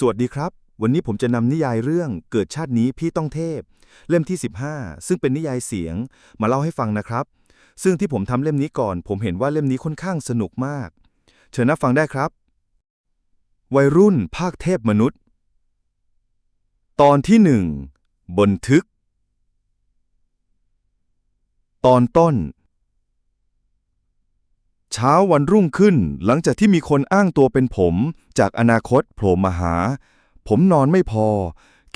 สวัสดีครับ วันนี้ผมจะนำนิยายเรื่องเกิดชาตินี้พี่ต้องเทพ เล่มที่ 15 ซึ่งเป็นนิยายเสียง มาเล่าให้ฟังนะครับ ซึ่งที่ผมทำเล่มนี้ก่อน ผมเห็นว่าเล่มนี้ค่อนข้างสนุกมาก เชิญนับฟังได้ครับ วัยรุ่นภาคเทพมนุษย์ ตอนที่หนึ่งบันทึก ตอนต้น เช้าวันรุ่งขึ้น หลังจากที่มีคนอ้างตัวเป็นผม จากอนาคตโผล่มาหา ผมนอนไม่พอ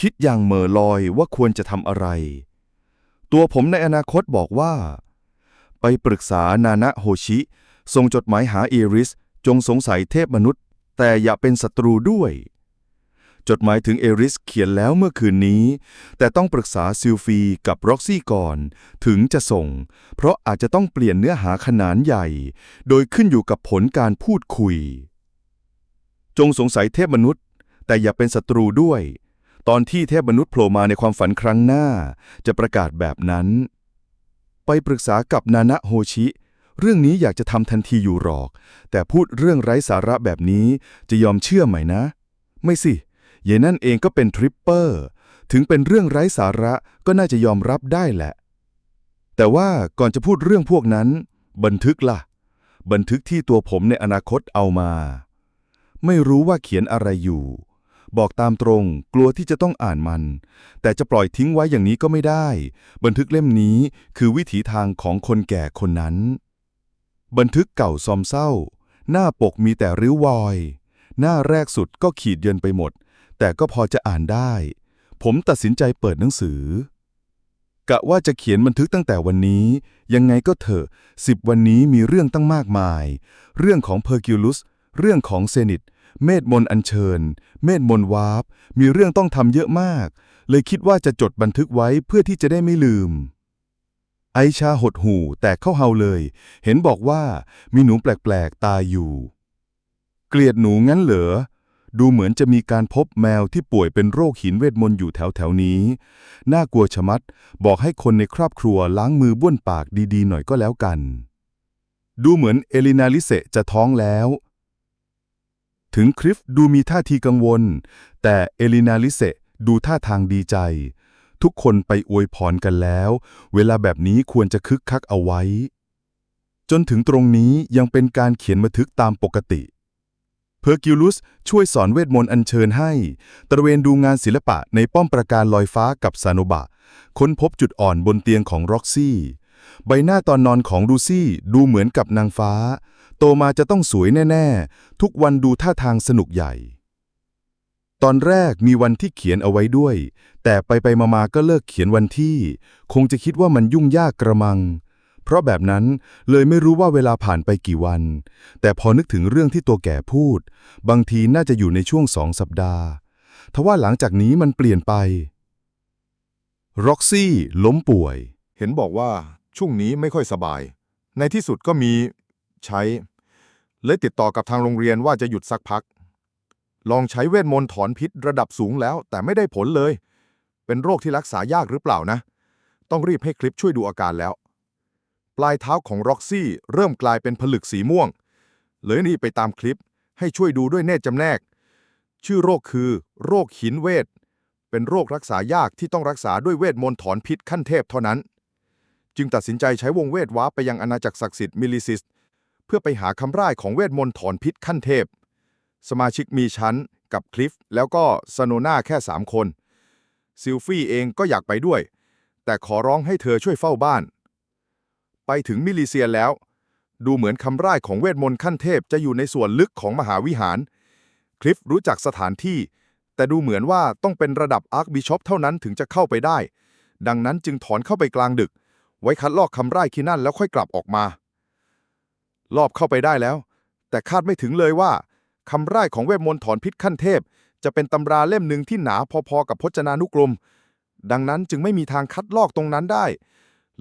คิดอย่างเหม่อลอยว่าควรจะทำอะไร ตัวผมในอนาคตบอกว่า ไปปรึกษานานะโฮชิ ส่งจดหมายหาเอริส จงสงสัยเทพมนุษย์ แต่อย่าเป็นศัตรูด้วย จดหมายถึงเอริสเขียนแล้วเมื่อคืนนี้ แต่ต้องปรึกษาซิลฟีกับร็อกซี่ก่อน ถึงจะส่ง เพราะอาจจะต้องเปลี่ยนเนื้อหาขนาดใหญ่ โดยขึ้นอยู่กับผลการพูดคุย จงสงสัยเทพมนุษย์ แต่อย่าเป็นศัตรูด้วย ตอนที่เทพมนุษย์โผล่มาในความฝันครั้งหน้า จะประกาศแบบนั้น ไปปรึกษากับนานะโฮชิเรื่องนี้อยากจะทำทันทีอยู่หรอก แต่พูดเรื่องไร้สาระแบบนี้จะยอมเชื่อไหมนะ ไม่สิ เยนั่นเองก็เป็นทริปเปอร์ ถึงเป็นเรื่องไร้สาระก็น่าจะยอมรับได้แหละ แต่ว่าก่อนจะพูดเรื่องพวกนั้น บันทึกล่ะ บันทึกที่ตัวผมในอนาคตเอามา ไม่รู้ว่าเขียนอะไรอยู่ บอกตามตรงกลัวที่จะต้องอ่านมัน แต่จะปล่อยทิ้งไว้อย่างนี้ก็ไม่ได้ บันทึกเล่มนี้คือวิถีทางของคนแก่คนนั้น บันทึกเก่าซอมเศร้า หน้าปกมีแต่ริ้ววอยหน้าแรกสุดก็ขีดเยินไปหมด แต่ก็พอจะอ่านได้ ผมตัดสินใจเปิดหนังสือ กะว่าจะเขียนบันทึกตั้งแต่วันนี้ ยังไงก็เถอะสิบวันนี้มีเรื่องตั้งมากมาย เรื่องของเพอร์กิวลุส เรื่องของเซนิตเมธมนอัญเชิญ เมธมนวาร์ปมีเรื่องต้องทำเยอะมาก เลยคิดว่าจะจดบันทึกไว้เพื่อที่จะได้ไม่ลืม ไอชาหดหูแต่เข้าเฮาเลย เห็นบอกว่ามีหนูแปลก ๆ ตายอยู่ เกลียดหนูงั้นเหรอ ดูเหมือนจะมีการพบแมวที่ป่วยเป็นโรคหินเวทมนต์อยู่แถวๆนี้ น่ากลัวชะมัด บอกให้คนในครอบครัวล้างมือบ้วนปากดีๆ หน่อยก็แล้วกัน ดูเหมือนเอลินาลิเซจะท้องแล้ว ถึงคริฟดูมีท่าทีกังวล แต่เอลินาลิเซดูท่าทางดีใจ ทุกคนไปอวยพรกันแล้ว เวลาแบบนี้ควรจะคึกคักเอาไว้ จนถึงตรงนี้ยังเป็นการเขียนบันทึกตามปกติ เพอร์กิวลุสช่วยสอนเวทมนต์อัญเชิญให้ ตระเวนดูงานศิลปะในป้อมประการลอยฟ้ากับซาโนบะ ค้นพบจุดอ่อนบนเตียงของร็อกซี่ ใบหน้าตอนนอนของดูซี่ดูเหมือนกับนางฟ้า โตมาจะต้องสวยแน่ ๆ ทุกวันดูท่าทางสนุกใหญ่ ตอนแรกมีวันที่เขียนเอาไว้ด้วย แต่ไปไปมาๆก็เลิกเขียนวันที่ คงจะคิดว่ามันยุ่งยากกระมัง เพราะแบบนั้นเลยไม่รู้ว่าเวลาผ่านไปกี่วัน แต่พอนึกถึงเรื่องที่ตัวแก่พูด บางทีน่าจะอยู่ในช่วงสองสัปดาห์ทว่าหลังจากนี้มันเปลี่ยนไป ร็อกซี่ล้มป่วย เห็นบอกว่าช่วงนี้ไม่ค่อยสบาย ในที่สุดก็มีใช้ เลยติดต่อกับทางโรงเรียนว่าจะหยุดสักพัก ลองใช้เวทมนต์ถอนพิษระดับสูงแล้ว แต่ไม่ได้ผลเลย เป็นโรคที่รักษายากหรือเปล่านะ ต้องรีบให้คลิปช่วยดูอาการแล้ว ลายเท้าของร็อกซี่เริ่มกลายเป็นผลึกสีม่วง เลยรีบไปตามคลิปให้ช่วยดูด้วยเนตรจำแนก ชื่อโรคคือ โรคหินเวท เป็นโรครักษายากที่ต้องรักษาด้วยเวทมนต์ถอนพิษขั้นเทพเท่านั้น จึงตัดสินใจใช้วงเวทว้าไปยังอาณาจักรศักดิ์สิทธิ์มิลลิซิส เพื่อไปหาคำร่ายของเวทมนต์ถอนพิษขั้นเทพ สมาชิกมีชั้นกับคลิฟแล้วก็ซโนนาแค่ 3 คน ซิลฟี่เองก็อยากไปด้วย แต่ขอร้องให้เธอช่วยเฝ้าบ้าน ไปถึงมิลิเซียแล้ว ดูเหมือนคำร่ายของเวทมนต์ขั้นเทพจะอยู่ในส่วนลึกของมหาวิหาร คลิฟรู้จักสถานที่ แต่ดูเหมือนว่าต้องเป็นระดับอาร์คบิชอปเท่านั้นถึงจะเข้าไปได้ ดังนั้นจึงถอนเข้าไปกลางดึก ไว้คัดลอกคำร่ายที่นั่นแล้วค่อยกลับออกมา รอบเข้าไปได้แล้ว แต่คาดไม่ถึงเลยว่าคำร่ายของเวทมนต์ถอนพิษขั้นเทพ จะเป็นตำราเล่มหนึ่งที่หนาพอๆกับพจนานุกรม ดังนั้นจึงไม่มีทางคัดลอกตรงนั้นได้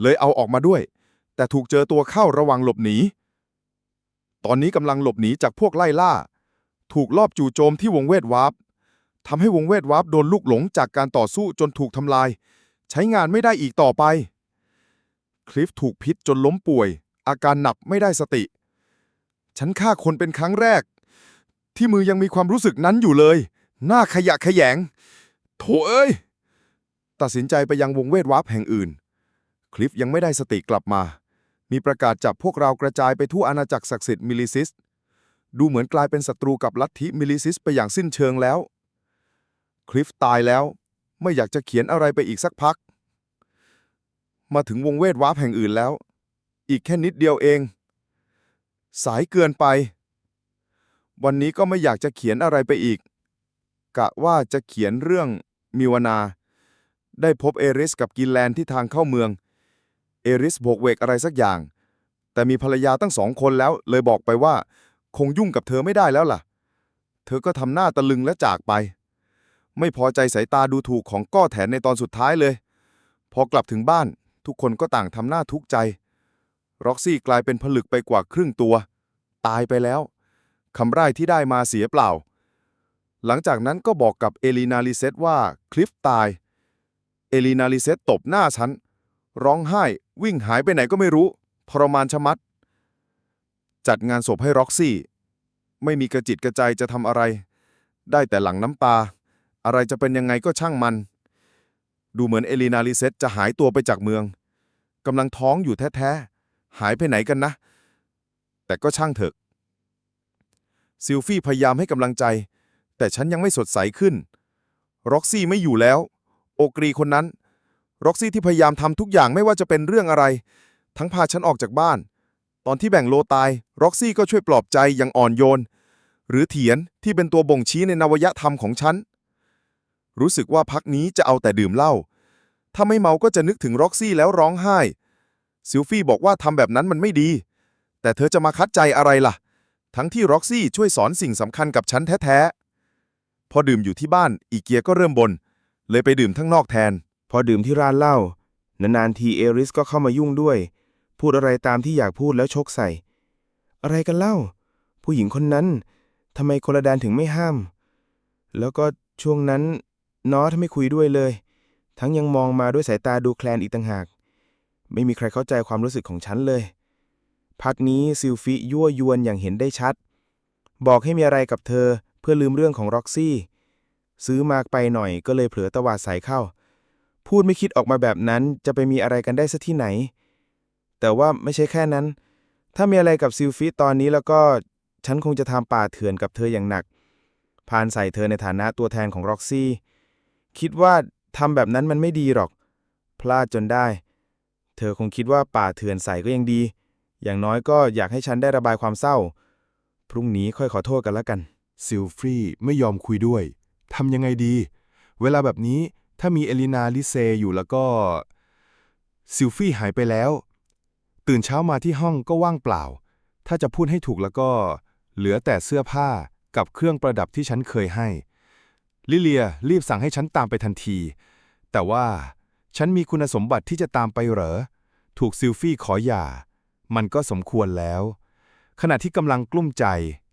เลยเอาออกมาด้วย แต่ถูกเจอตัวเข้าระวังหลบหนี ตอนนี้กำลังหลบหนีจากพวกไล่ล่า ถูกลอบจู่โจมที่วงเวทวาร์ปทำให้วงเวทวาร์ปโดนลูกหลงจากการต่อสู้จนถูกทำลาย ใช้งานไม่ได้อีกต่อไป คลิฟถูกพิษจนล้มป่วย อาการหนักไม่ได้สติ ฉันฆ่าคนเป็นครั้งแรก ที่มือยังมีความรู้สึกนั้นอยู่เลย หน้าขยะขยง โถเอ้ย ตัดสินใจไปยังวงเวทวาร์ปแห่งอื่น คลิฟยังไม่ได้สติกลับมา มีประกาศจับพวกเรากระจายไปทั่วอาณาจักรศักดิ์สิทธิ์มิลิซิส ดูเหมือนกลายเป็นศัตรูกับลัทธิมิลลิซิสไปอย่างสิ้นเชิงแล้ว คลิฟตายแล้ว ไม่อยากจะเขียนอะไรไปอีกสักพัก มาถึงวงเวทวาร์ปแห่งอื่นแล้ว อีกแค่นิดเดียวเอง สายเกินไป วันนี้ก็ไม่อยากจะเขียนอะไรไปอีก กะว่าจะเขียนเรื่องมิวนา ได้พบเอริสกับกินแลนที่ทางเข้าเมือง เอริสโบกเวกอะไรสักอย่าง แต่มีภรรยาตั้งสองคนแล้ว เลยบอกไปว่า คงยุ่งกับเธอไม่ได้แล้วล่ะ เธอก็ทำหน้าตะลึงและจากไป ไม่พอใจสายตาดูถูกของก้อแถนในตอนสุดท้ายเลย พอกลับถึงบ้าน ทุกคนก็ต่างทำหน้าทุกข์ใจ ร็อกซี่กลายเป็นผลึกไปกว่าครึ่งตัว ตายไปแล้วคำไร่ที่ได้มาเสียเปล่า หลังจากนั้นก็บอกกับเอลีนาลิเซตว่าคลิฟตาย เอลีนาลิเซตตบหน้าฉัน ร้องไห้ วิ่งหายไปไหนก็ไม่รู้ทรมานชะมัด จัดงานศพให้ร็อกซี่ ไม่มีกระจิตกระใจจะทำอะไร ได้แต่หลังน้ำตา อะไรจะเป็นยังไงก็ช่างมัน ดูเหมือนเอลีนาลิเซตจะหายตัวไปจากเมืองกำลังท้องอยู่แท้ๆ หายไปไหนกันนะ แต่ก็ช่างเถอะ ซิลฟี่พยายามให้กำลังใจ แต่ฉันยังไม่สดใสขึ้น ร็อกซี่ไม่อยู่แล้ว โอกรีคนนั้น ร็อกซี่ที่พยายามทำทุกอย่างไม่ว่าจะเป็นเรื่องอะไร ทั้งพาฉันออกจากบ้าน ตอนที่แบ่งโลตายร็อกซี่ก็ช่วยปลอบใจอย่างอ่อนโยน หรือเถียนที่เป็นตัวบ่งชี้ในนวยธรรมของฉัน รู้สึกว่าพักนี้จะเอาแต่ดื่มเหล้าถ้าไม่เมาก็จะนึกถึงร็อกซี่แล้วร้องไห้ซิลฟี่บอกว่าทำแบบนั้นมันไม่ดี แต่เธอจะมาคัดใจอะไรล่ะ ทั้งที่ร็อกซี่ช่วยสอนสิ่งสำคัญกับฉันแท้ๆ พอดื่มอยู่ที่บ้านอีเกียก็เริ่มบน่นเลยไปดื่มทั้งนอกแทน พอดื่มที่ร้านเหล้านานๆทีเอริสก็เข้ามายุ่งด้วย พูดอะไรตามที่อยากพูดแล้วชกใส่ อะไรกันเล่า ผู้หญิงคนนั้นทำไมคนละแดนถึงไม่ห้าม แล้วก็ช่วงนั้นนอทไม่คุยด้วยเลย ทั้งยังมองมาด้วยสายตาดูแคลนอีกต่างหาก ไม่มีใครเข้าใจความรู้สึกของฉันเลย พักนี้ซิลฟิยั่วยวนอย่างเห็นได้ชัด บอกให้มีอะไรกับเธอเพื่อลืมเรื่องของร็อกซี่ ซื้อมากไปหน่อยก็เลยเผลอตวาดใส่เข้า พูดไม่คิดออกมาแบบนั้นจะไปมีอะไรกันได้สักที่ไหน แต่ว่าไม่ใช่แค่นั้น ถ้ามีอะไรกับซิลฟิตอนนี้แล้วก็ฉันคงจะทำป่าเถื่อนกับเธออย่างหนัก พานใส่เธอในฐานะตัวแทนของร็อกซี่ คิดว่าทำแบบนั้นมันไม่ดีหรอก พลาดจนได้ เธอคงคิดว่าป่าเถื่อนใส่ก็ยังดี อย่างน้อยก็อยากให้ฉันได้ระบายความเศร้า พรุ่งนี้ค่อยขอโทษกันแล้วกัน ซิลฟรีไม่ยอมคุยด้วย ทำยังไงดี เวลาแบบนี้ ถ้ามีเอลินาลิเซอยู่แล้วก็ซิลฟี่หายไปแล้ว ตื่นเช้ามาที่ห้องก็ว่างเปล่า ถ้าจะพูดให้ถูกแล้วก็ เหลือแต่เสื้อผ้ากับเครื่องประดับที่ฉันเคยให้ ลิเลียรีบสั่งให้ฉันตามไปทันที แต่ว่าฉันมีคุณสมบัติที่จะตามไปเหรอ ถูกซิลฟี่ขอหย่า มันก็สมควรแล้ว ขณะที่กำลังกลุ้มใจ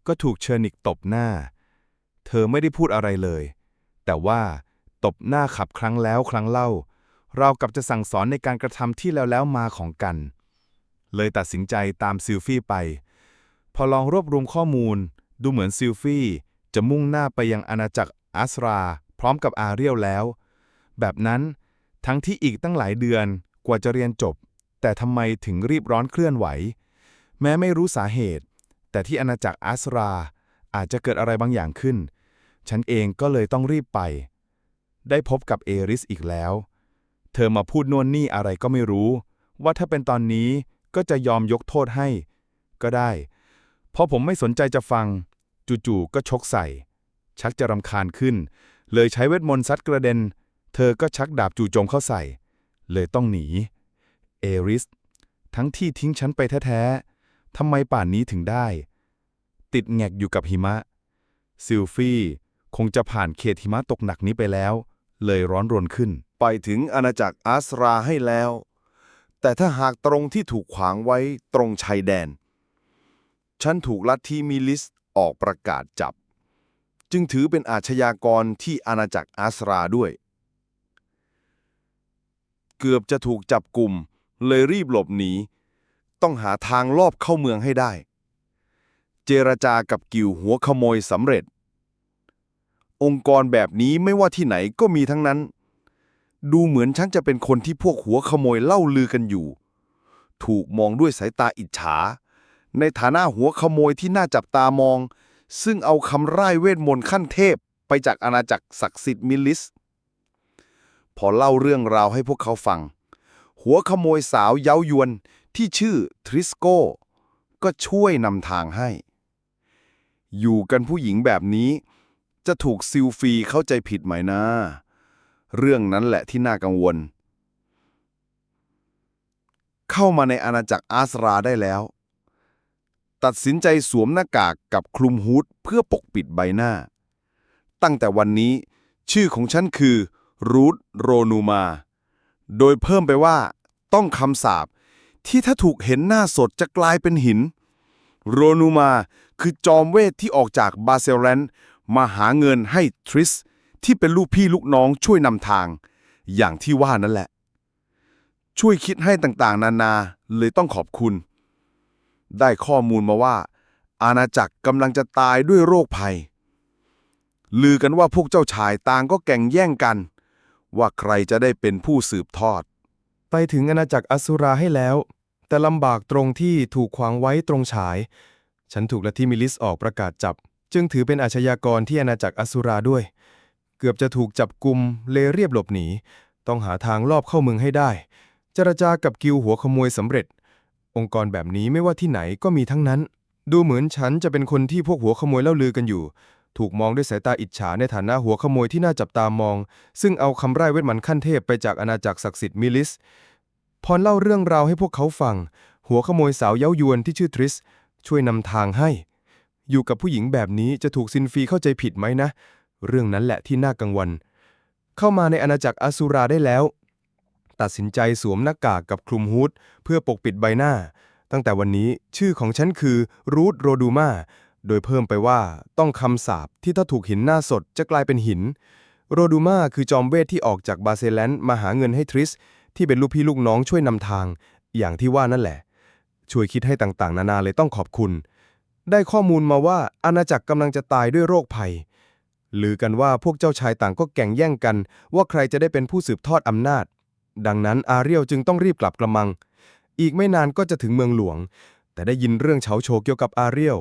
ก็ถูกเชอร์นิกตบหน้า เธอไม่ได้พูดอะไรเลย แต่ว่า ตบหน้าขับครั้งแล้วครั้งเล่า เรากับจะสั่งสอนในการกระทำที่แล้วแล้วมาของกัน เลยตัดสินใจตามซิลฟี่ไป พอลองรวบรวมข้อมูล ดูเหมือนซิลฟี่ จะมุ่งหน้าไปยังอาณาจักรอัสรา พร้อมกับอาเรียลแล้ว แบบนั้นทั้งที่อีกตั้งหลายเดือนกว่าจะเรียนจบ แต่ทำไมถึงรีบร้อนเคลื่อนไหว แม้ไม่รู้สาเหตุ แต่ที่อาณาจักรอัสราอาจจะเกิดอะไรบางอย่างขึ้น ฉันเองก็เลยต้องรีบไป ได้พบกับเอริสอีกแล้ว เธอมาพูดนวนนี่อะไรก็ไม่รู้ ว่าถ้าเป็นตอนนี้ก็จะยอมยกโทษให้ ก็ได้ พอผมไม่สนใจจะฟัง จู่ๆก็ชกใส่ ชักจะรำคาญขึ้น เลยใช้เวทมนต์ซัดกระเด็น เธอก็ชักดาบจู่โจมเข้าใส่ เลยต้องหนี เอริส ทั้งที่ทิ้งฉันไปแท้ๆทำไมป่านนี้ถึงได้ ติดแงกอยู่กับหิมะ ซิลฟี่คงจะผ่านเขตหิมะตกหนักนี้ไปแล้ว เลยร้อนรนขึ้น ไปถึงอาณาจักรอัสราให้แล้ว แต่ถ้าหากตรงที่ถูกขวางไว้ตรงชายแดน ฉันถูกลัทธิมิลิสออกประกาศจับ จึงถือเป็นอาชญากรที่อาณาจักรอัสราด้วย เกือบจะถูกจับกลุ่ม เลยรีบหลบหนี ต้องหาทางลอบเข้าเมืองให้ได้ เจรจากับกิวหัวขโมยสำเร็จ องค์กรแบบนี้ไม่ว่าที่ไหนก็มีทั้งนั้น ดูเหมือนฉันจะเป็นคนที่พวกหัวขโมยเล่าลือกันอยู่ ถูกมองด้วยสายตาอิจฉา ในฐานะหัวขโมยที่น่าจับตามอง ซึ่งเอาคำร่ายเวทมนต์ขั้นเทพไปจากอาณาจักรศักดิ์สิทธิ์มิลลิส พอเล่าเรื่องราวให้พวกเขาฟัง หัวขโมยสาวเย้ายวนที่ชื่อทริสโก้ ก็ช่วยนำทางให้ อยู่กันผู้หญิงแบบนี้ จะถูกซิลฟีเข้าใจผิดไหมนะ เรื่องนั้นแหละที่น่ากังวล เข้ามาในอาณาจักรอาสราได้แล้ว ตัดสินใจสวมหน้ากากกับคลุมฮูดเพื่อปกปิดใบหน้า ตั้งแต่วันนี้ ชื่อของฉันคือ รูทโรนูมา โดยเพิ่มไปว่า ต้องคำสาปที่ถ้าถูกเห็นหน้าสดจะกลายเป็นหิน โรนูมาคือจอมเวทที่ออกจากบาเซลแลน มาหาเงินให้ทริสที่เป็นลูกพี่ลูกน้องช่วยนำทาง อย่างที่ว่านั่นแหละ ช่วยคิดให้ต่างๆ นานาเลยต้องขอบคุณ ได้ข้อมูลมาว่า อาณาจักรกำลังจะตายด้วยโรคภัย ลือกันว่าพวกเจ้าชายต่างก็แก่งแย่งกัน ว่าใครจะได้เป็นผู้สืบทอด ไปถึงอาณาจักรอสุราให้แล้ว แต่ลำบากตรงที่ถูกขวางไว้ตรงฉาย ฉันถูกลัทธิมิลิสออกประกาศจับ จึงถือเป็นอาชญากรที่อาณาจักรอสุราด้วย เกือบจะถูกจับกลุมเลเรียบหลบหนี ต้องหาทางลอบเข้าเมืองให้ได้ เจรจากับกิวหัวขโมยสำเร็จ องค์กรแบบนี้ไม่ว่าที่ไหนก็มีทั้งนั้น ดูเหมือนฉันจะเป็นคนที่พวกหัวขโมยเล่าลือกันอยู่ ถูกมองด้วยสายตาอิจฉาในฐานะหัวขโมยที่น่าจับตามอง ซึ่งเอาคำไร่ายเวทมนต์ขั้นเทพไปจากอาณาจักรศักดิ์สิทธิ์มิลิส พรเล่าเรื่องราวให้พวกเขาฟัง หัวขโมยสาวเย้ายวนที่ชื่อทริส ช่วยนำทางให้ อยู่กับผู้หญิงแบบนี้จะถูกซินฟีเข้าใจผิดไหมนะ เรื่องนั้นแหละที่น่ากังวล เข้ามาในอาณาจักรอสุราได้แล้ว ตัดสินใจสวมหน้ากากกับคลุมฮูดเพื่อปกปิดใบหน้า ตั้งแต่วันนี้ชื่อของฉันคือรูทโรดูมาโดยเพิ่มไปว่าต้องคำสาปที่ถ้าถูกหินหน้าสดจะกลายเป็นหิน โรดูมาคือจอมเวทที่ออกจากบาเซแลนด์มาหาเงินให้ทริส ที่เป็นลูกพี่ลูกน้องช่วยนำทาง อย่างที่ว่านั่นแหละ ช่วยคิดให้ต่างๆ นานาเลยต้องขอบคุณ ได้ข้อมูลมาว่าอาณาจักรกำลังจะตายด้วยโรคภัยลือกันว่าพวกเจ้าชายต่างก็แก่งแย่งกัน ว่าใครจะได้เป็นผู้สืบทอดอำนาจ ดังนั้นอาเรียวจึงต้องรีบกลับกระมัง อีกไม่นานก็จะถึงเมืองหลวง แต่ได้ยินเรื่องเฉาโชเกี่ยวกับอาเรียว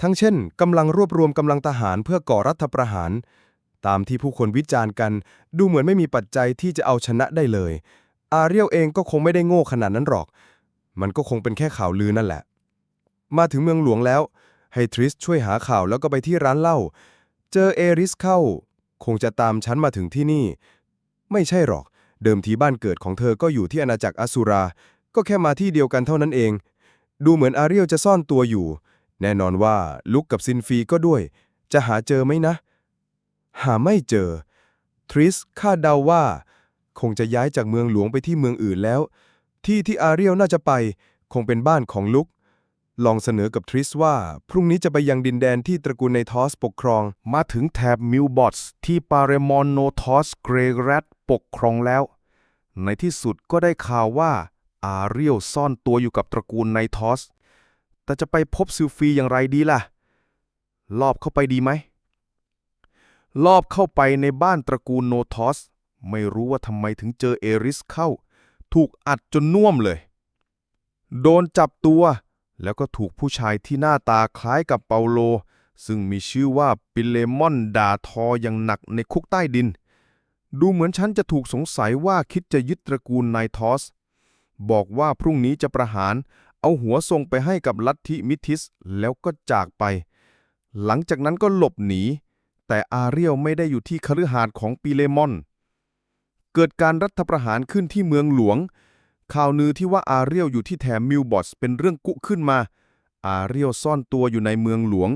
ทั้งเช่นกำลังรวบรวมกำลังทหารเพื่อก่อรัฐประหาร ตามที่ผู้คนวิจารณ์กัน ดูเหมือนไม่มีปัจจัยที่จะเอาชนะได้เลย อาเรียวเองก็คงไม่ได้โง่ขนาดนั้นหรอก มันก็คงเป็นแค่ข่าวลือนั่นแหละ มาถึงเมืองหลวงแล้ว ให้ทริสช่วยหาข่าวแล้วก็ไปที่ร้านเหล้า เจอเอริสเข้า คงจะตามฉันมาถึงที่นี่ ไม่ใช่หรอก เดิมทีบ้านเกิดของเธอก็อยู่ที่อาณาจักรอสุรา ก็แค่มาที่เดียวกันเท่านั้นเอง ดูเหมือนอาเรียลจะซ่อนตัวอยู่ แน่นอนว่าลุกกับซินฟีก็ด้วย จะหาเจอไหมนะ หาไม่เจอ ทริสคาดเดาว่า คงจะย้ายจากเมืองหลวงไปที่เมืองอื่นแล้ว ที่ที่อาเรียลน่าจะไป คงเป็นบ้านของลุก ลองเสนอกับทริสว่า พรุ่งนี้จะไปยังดินแดนที่ตระกูลในทอสปกครอง มาถึงแถบมิลบอตส์ที่ปาเรมอนโนทอสเกรแรตปกครองแล้ว ในที่สุดก็ได้ข่าวว่า อาเรียลซ่อนตัวอยู่กับตระกูลไนทอส แต่จะไปพบซิลฟีอย่างไรดีล่ะ ลอบเข้าไปดีไหม ลอบเข้าไปในบ้านตระกูลโนทอส ไม่รู้ว่าทำไมถึงเจอเอริสเข้า ถูกอัดจนน่วมเลย โดนจับตัว แล้วก็ถูกผู้ชายที่หน้าตาคล้ายกับเปาโล ซึ่งมีชื่อว่าปิเลมอนด่าทออย่างหนักในคุกใต้ดิน ดูเหมือนฉันจะถูกสงสัยว่าคิดจะยึดตระกูลไนทอส บอกว่าพรุ่งนี้จะประหาร เอาหัวส่งไปให้กับลัทธิมิทิสแล้วก็จากไป หลังจากนั้นก็หลบหนี แต่อาเรียลไม่ได้อยู่ที่คฤหาสน์ของปิเลมอน เกิดการรัฐประหารขึ้นที่เมืองหลวง ข่าวลือที่ว่าอาเรียลอยู่ที่แถมมิลบอสเป็นเรื่องกุขึ้นมา อาเรียลซ่อนตัวอยู่ในเมืองหลวง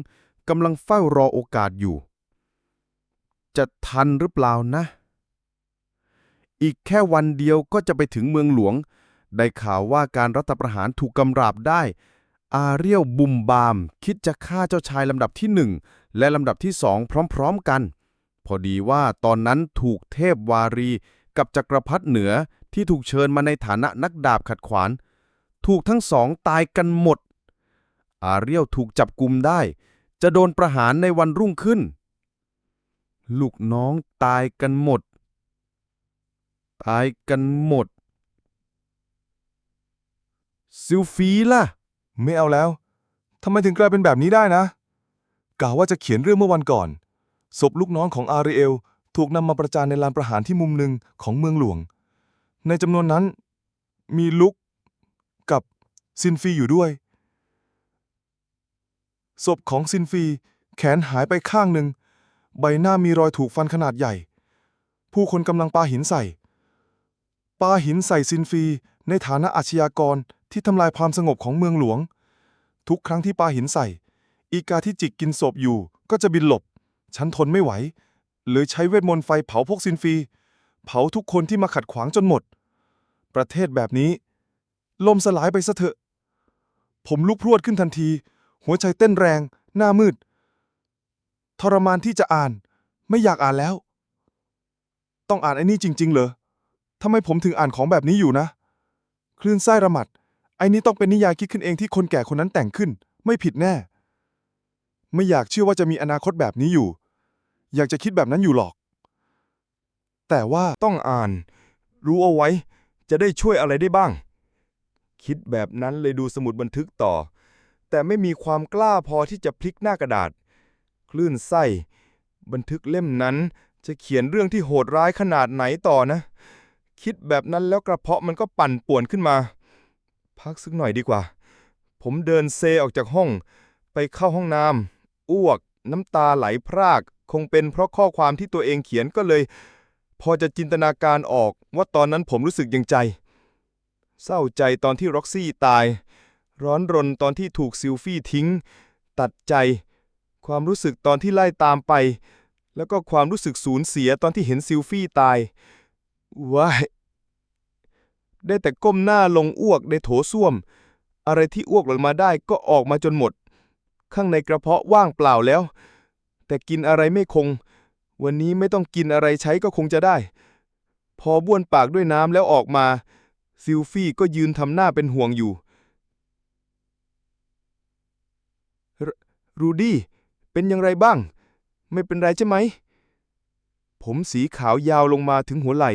กำลังเฝ้ารอโอกาสอยู่ จะทันหรือเปล่านะ อีกแค่วันเดียวก็จะไปถึงเมืองหลวง ได้ข่าวว่าการรัฐประหารถูกกำราบได้ อาเรียลบุมบาม คิดจะฆ่าเจ้าชายลำดับที่หนึ่งและลำดับที่สองพร้อม ๆกัน พอดีว่าตอนนั้นถูกเทพวารีกับจักรพรรดิเหนือ ที่ถูกเชิญมาในฐานะนักดาบขัดขวาน ถูกทั้งสองตายกันหมด อาเรียลถูกจับกุมได้ จะโดนประหารในวันรุ่งขึ้น ลูกน้องตายกันหมด ตายกันหมด ซิลฟีล่ะ ไม่เอาแล้ว ทำไมถึงกลายเป็นแบบนี้ได้นะกล่าวว่าจะเขียนเรื่องเมื่อวันก่อน ศพลูกน้องของอาริเอล ถูกนำมาประจานในลานประหารที่มุมหนึ่งของเมืองหลวง ในจำนวนนั้นมีลุกกับซินฟีอยู่ด้วย ศพของซินฟีแขนหายไปข้างหนึ่ง ใบหน้ามีรอยถูกฟันขนาดใหญ่ ผู้คนกำลังปาหินใส่ปาหินใส่ซินฟีในฐานะอาชญากรที่ทำลายความสงบของเมืองหลวง ทุกครั้งที่ปาหินใส่ อีกาที่จิกกินศพอยู่ก็จะบินหลบ ฉันทนไม่ไหว เลยใช้เวทมนต์ไฟเผาพวกซินฟี เผาทุกคนที่มาขัดขวางจนหมด ประเทศแบบนี้ ลมสลายไปซะเถอะ ผมลุกพรวดขึ้นทันที หัวใจเต้นแรง หน้ามืด ทรมานที่จะอ่าน ไม่อยากอ่านแล้ว ต้องอ่านไอ้นี่จริง ๆ เหรอทำไมผมถึงอ่านของแบบนี้อยู่นะ คลื่นไส้ระมัด ไอ้นี้ต้องเป็นนิยายคิดขึ้นเองที่คนแก่คนนั้นแต่งขึ้น ไม่ผิดแน่ ไม่อยากเชื่อว่าจะมีอนาคตแบบนี้อยู่ อยากจะคิดแบบนั้นอยู่หรอก แต่ว่าต้องอ่าน รู้เอาไว้ จะได้ช่วยอะไรได้บ้าง คิดแบบนั้นเลยดูสมุดบันทึกต่อ แต่ไม่มีความกล้าพอที่จะพลิกหน้ากระดาษ คลื่นไส้ บันทึกเล่มนั้นจะเขียนเรื่องที่โหดร้ายขนาดไหนต่อนะ คิดแบบนั้นแล้วกระเพาะมันก็ปั่นป่วนขึ้นมา พักสักหน่อยดีกว่า ผมเดินเซออกจากห้อง ไปเข้าห้องน้ำอ้วก น้ำตาไหลพราก คงเป็นเพราะข้อความที่ตัวเองเขียนก็เลย พอจะจินตนาการออกว่าตอนนั้นผมรู้สึกยังใจ เศร้าใจตอนที่ร็อกซี่ตาย ร้อนรนตอนที่ถูกซิลฟี่ทิ้ง ตัดใจ ความรู้สึกตอนที่ไล่ตามไป แล้วก็ความรู้สึกสูญเสียตอนที่เห็นซิลฟี่ตายว้ายได้แต่ก้มหน้าลงอ้วกในโถส้วม อะไรที่อ้วกออกมาได้ก็ออกมาจนหมด ข้างในกระเพาะว่างเปล่าแล้ว แต่กินอะไรไม่คง วันนี้ไม่ต้องกินอะไรใช้ก็คงจะได้ พอบ้วนปากด้วยน้ำแล้วออกมา ซิลฟี่ก็ยืนทำหน้าเป็นห่วงอยู่ รูดี้ เป็นอย่างไรบ้าง ไม่เป็นไรใช่ไหม ผมสีขาวยาวลงมาถึงหัวไหล่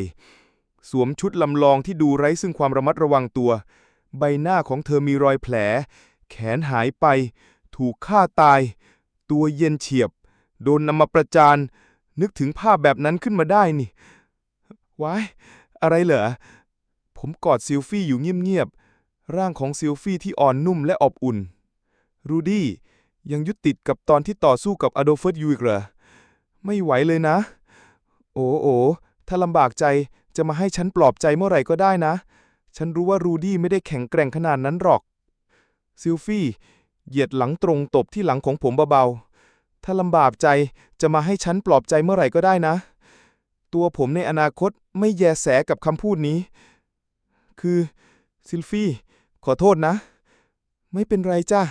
สวมชุดลำลองที่ดูไร้ซึ่งความระมัดระวังตัว ใบหน้าของเธอมีรอยแผล แขนหายไป ถูกฆ่าตาย ตัวเย็นเฉียบ โดนนำมาประจาน นึกถึงภาพแบบนั้นขึ้นมาได้นี่ ว้าย อะไรเหรอ ผมกอดซิลฟี่อยู่เงียบๆ ร่างของซิลฟี่ที่อ่อนนุ่มและอบอุ่น รูดี้ยังยึดติดกับตอนที่ต่อสู้กับอโดเฟิร์ตยูอีกเหรอ ไม่ไหวเลยนะ โอ้โอถ้าลำบากใจจะมาให้ฉันปลอบใจเมื่อไหร่ก็ได้นะ ฉันรู้ว่ารูดี้ไม่ได้แข็งแกร่งขนาดนั้นหรอก ซิลฟี่ เหยียดหลังตรงตบที่หลังของผมเบาๆ ถ้าลำบากใจ จะมาให้ฉันปลอบใจเมื่อไหร่ก็ได้นะ ตัวผมในอนาคตไม่แยแสกับคำพูดนี้ คือซิลฟี่ ขอโทษนะ ไม่เป็นไรจ้า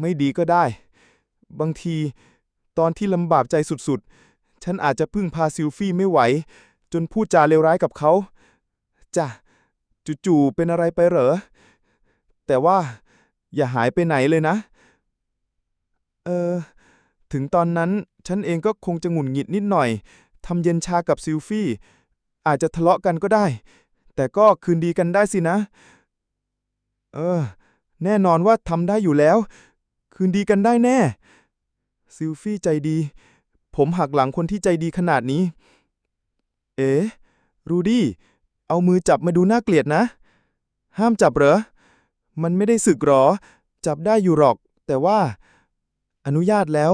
ไม่ดีก็ได้ บางที ตอนที่ลำบากใจสุดๆ ฉันอาจจะพึ่งพาซิลฟี่ไม่ไหว จนพูดจาเลวร้ายกับเขาจ้ะจู่ๆเป็นอะไรไปเหรอ แต่ว่าอย่าหายไปไหนเลยนะ เออ ถึงตอนนั้น ฉันเองก็คงจะหงุดหงิดนิดหน่อย ทำเย็นชากับซิลฟี่ อาจจะทะเลาะกันก็ได้ แต่ก็คืนดีกันได้สินะ เออ แน่นอนว่าทำได้อยู่แล้ว คืนดีกันได้แน่ ซิลฟี่ใจดี ผมหักหลังคนที่ใจดีขนาดนี้ เอ๋รูดี้ เอามือจับมาดูน่าเกลียดนะ ห้ามจับเหรอ มันไม่ได้สึกหรอ จับได้อยู่หรอก แต่ว่า อนุญาตแล้ว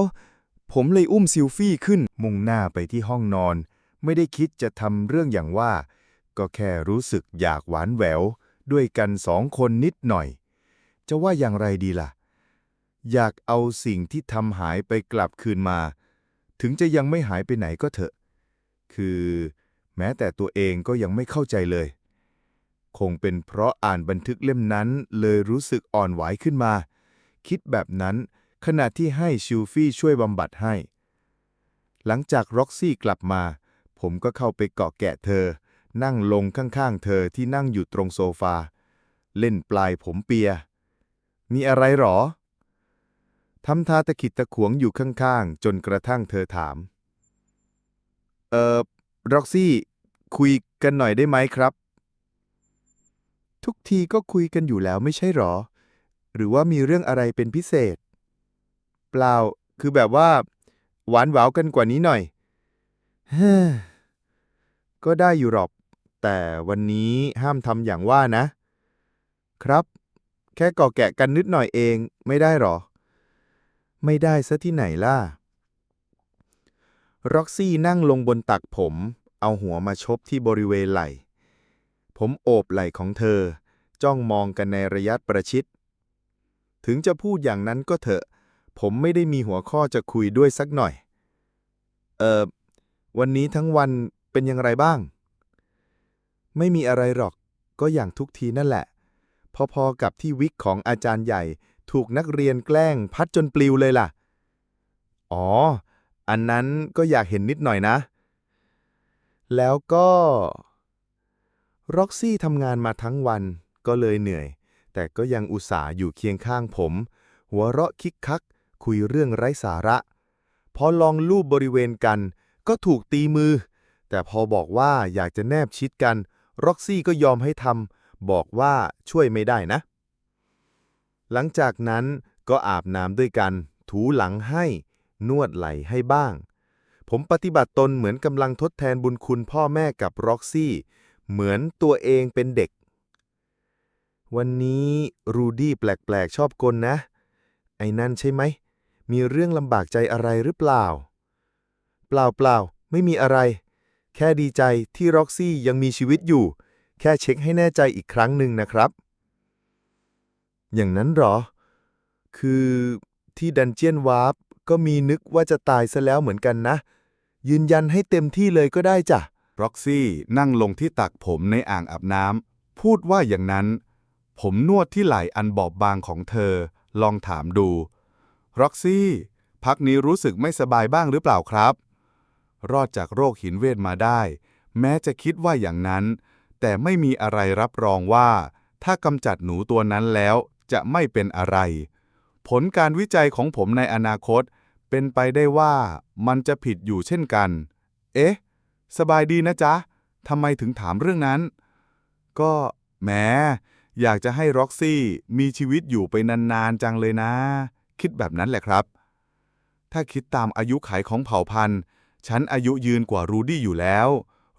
ผมเลยอุ้มซิลฟี่ขึ้นมุ่งหน้าไปที่ห้องนอน ไม่ได้คิดจะทำเรื่องอย่างว่า ก็แค่รู้สึกอยากหวานแหวว ด้วยกันสองคนนิดหน่อย จะว่าอย่างไรดีล่ะ อยากเอาสิ่งที่ทำหายไปกลับคืนมา ถึงจะยังไม่หายไปไหนก็เถอะ คือ แม้แต่ตัวเองก็ยังไม่เข้าใจเลย คงเป็นเพราะอ่านบันทึกเล่มนั้นเลยรู้สึกอ่อนไหวขึ้นมา คิดแบบนั้น ขณะที่ให้ชิลฟี่ช่วยบำบัดให้ หลังจากร็อกซี่กลับมา ผมก็เข้าไปเกาะแกะเธอ นั่งลงข้างๆ เธอที่นั่งอยู่ตรงโซฟา เล่นปลายผมเปีย มีอะไรหรอทำท่าตะขิดตะขวงอยู่ข้างๆ จนกระทั่งเธอถาม เอ่อ ร็อกซี่ คุยกันหน่อยได้ไหมครับ ทุกทีก็คุยกันอยู่แล้วไม่ใช่หรอ หรือว่ามีเรื่องอะไรเป็นพิเศษ เปล่า คือแบบว่า หวานหวาวกันกว่านี้หน่อย เฮ้อก็ได้อยู่หรอก แต่วันนี้ห้ามทำอย่างว่านะ ครับ แค่ก่อแกะกันนิดหน่อยเองไม่ได้หรอ ไม่ได้ซะที่ไหนล่ะ ร็อกซี่นั่งลงบนตักผม เอาหัวมาชบที่บริเวณไหล่ ผมโอบไหล่ของเธอ จ้องมองกันในระยะประชิด ถึงจะพูดอย่างนั้นก็เถอะ ผมไม่ได้มีหัวข้อจะคุยด้วยสักหน่อย เอ่อ วันนี้ทั้งวันเป็นอย่างไรบ้าง ไม่มีอะไรหรอก ก็อย่างทุกทีนั่นแหละ พอๆกับที่วิกของอาจารย์ใหญ่ ถูกนักเรียนแกล้งพัดจนปลิวเลยล่ะ อ๋อ อันนั้นก็อยากเห็นนิดหน่อยนะ แล้วก็ร็อกซี่ทำงานมาทั้งวันก็เลยเหนื่อย แต่ก็ยังอุตส่าห์อยู่เคียงข้างผม หัวเราะคิกคัก คุยเรื่องไร้สาระ พอลองลูบบริเวณกัน ก็ถูกตีมือ แต่พอบอกว่าอยากจะแนบชิดกัน ร็อกซี่ก็ยอมให้ทำบอกว่าช่วยไม่ได้นะ หลังจากนั้นก็อาบน้ำด้วยกัน ถูหลังให้ นวดไหล่ให้บ้าง ผมปฏิบัติตนเหมือนกำลังทดแทนบุญคุณพ่อแม่กับร็อกซี่ เหมือนตัวเองเป็นเด็กวันนี้รูดี้แปลกๆ ชอบกลนะ ไอ้นั่นใช่ไหม มีเรื่องลำบากใจอะไรหรือเปล่า เปล่าเปล่าไม่มีอะไร แค่ดีใจที่ร็อกซี่ยังมีชีวิตอยู่ แค่เช็คให้แน่ใจอีกครั้งหนึ่งนะครับ อย่างนั้นหรอ คือที่ดันเจียนวาร์ปก็มีนึกว่าจะตายซะแล้วเหมือนกันนะ ยืนยันให้เต็มที่เลยก็ได้จ้ะร็อกซี่นั่งลงที่ตักผมในอ่างอาบน้ำพูดว่าอย่างนั้น ผมนวดที่ไหล่อันบอบบางของเธอ ลองถามดู ร็อกซี่พักนี้รู้สึกไม่สบายบ้างหรือเปล่าครับ รอดจากโรคหินเวทมาได้ แม้จะคิดว่าอย่างนั้น แต่ไม่มีอะไรรับรองว่า ถ้ากำจัดหนูตัวนั้นแล้วจะไม่เป็นอะไร ผลการวิจัยของผมในอนาคต เป็นไปได้ว่ามันจะผิดอยู่เช่นกัน เอ๊ะ สบายดีนะจ๊ะทำไมถึงถามเรื่องนั้น ก็แหมอยากจะให้ร็อกซี่มีชีวิตอยู่ไปนานๆจังเลยนะ คิดแบบนั้นแหละครับ ถ้าคิดตามอายุขัยของเผ่าพันธุ์ ฉันอายุยืนกว่ารูดี้อยู่แล้ว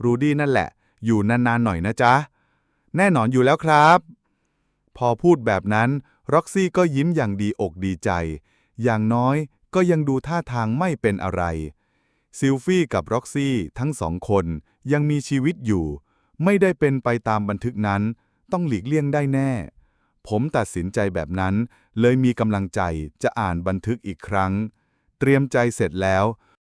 รูดี้นั่นแหละ อยู่นานๆหน่อยนะจ๊ะ แน่นอนอยู่แล้วครับ พอพูดแบบนั้นร็อกซี่ก็ยิ้มอย่างดีอกดีใจ อย่างน้อยก็ยังดูท่าทางไม่เป็นอะไร ซิลฟี่กับร็อกซี่ทั้งสองคนยังมีชีวิตอยู่ ไม่ได้เป็นไปตามบันทึกนั้น ต้องหลีกเลี่ยงได้แน่ ผมตัดสินใจแบบนั้น เลยมีกำลังใจจะอ่านบันทึกอีกครั้ง เตรียมใจเสร็จแล้ว